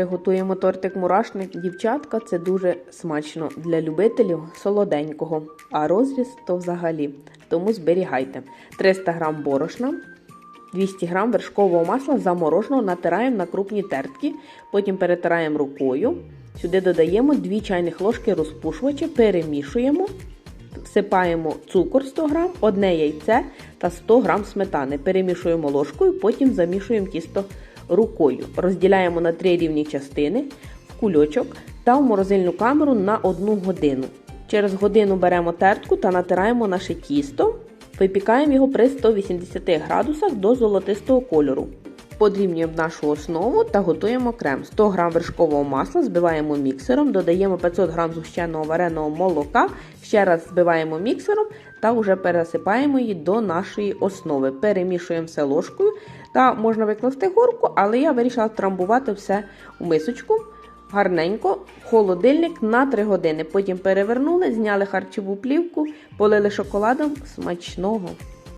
Приготуємо тортик мурашник. Дівчатка, це дуже смачно для любителів солоденького, а розріз то взагалі. Тому зберігайте. 300 г борошна, 200 г вершкового масла замороженого натираємо на крупні тертки, потім перетираємо рукою. Сюди додаємо 2 чайних ложки розпушувача, перемішуємо, всипаємо цукор 100 г, одне яйце та 100 г сметани. Перемішуємо ложкою, потім замішуємо тісто рукою. Розділяємо на три рівні частини в кульочок та в морозильну камеру на 1 годину. Через годину беремо тертку та натираємо наше тісто. Випікаємо його при 180 градусах до золотистого кольору. Подрібнюємо нашу основу та готуємо крем. 100 г вершкового масла збиваємо міксером, додаємо 500 г згущеного вареного молока, ще раз збиваємо міксером та вже пересипаємо її до нашої основи. Перемішуємо все ложкою та можна викласти горку, але я вирішила трамбувати все у мисочку. Гарненько в холодильник на 3 години. Потім перевернули, зняли харчову плівку, полили шоколадом смачного.